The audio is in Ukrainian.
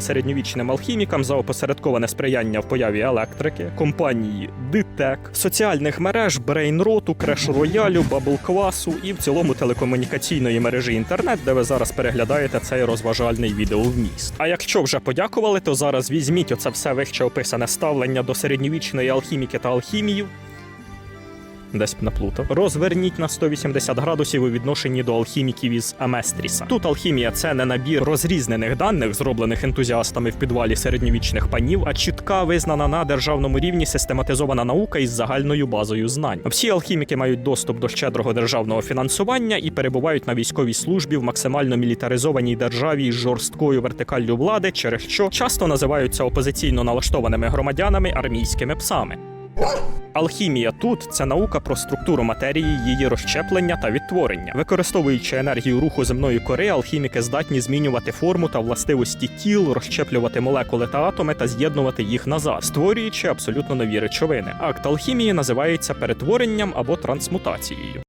середньовічним алхімікам за опосередковане сприяння в появі електрики, компанії Дитек, соціальних мереж, брейнроту, креш роялю, баблквасу і в цілому телекомунікаційної мережі інтернет, де ви зараз переглядаєте цей розважальний відеовміст. А якщо вже подякували, то зараз візьміть оце все вище описане ставлення до середньовічної алхіміки та алхіміїв. Десь наплутав. Розверніть на 180 градусів у відношенні до алхіміків із Аместріса. Тут алхімія це не набір розрізнених даних, зроблених ентузіастами в підвалі середньовічних панів, а чітка визнана на державному рівні систематизована наука із загальною базою знань. Всі алхіміки мають доступ до щедрого державного фінансування і перебувають на військовій службі в максимально мілітаризованій державі із жорсткою вертикаллю влади, через що часто називаються опозиційно налаштованими громадянами армійськими псами. Алхімія тут це наука про структуру матерії, її розщеплення та відтворення. Використовуючи енергію руху земної кори, алхіміки здатні змінювати форму та властивості тіл, розщеплювати молекули та атоми та з'єднувати їх назад, створюючи абсолютно нові речовини. Акт алхімії називається перетворенням або трансмутацією.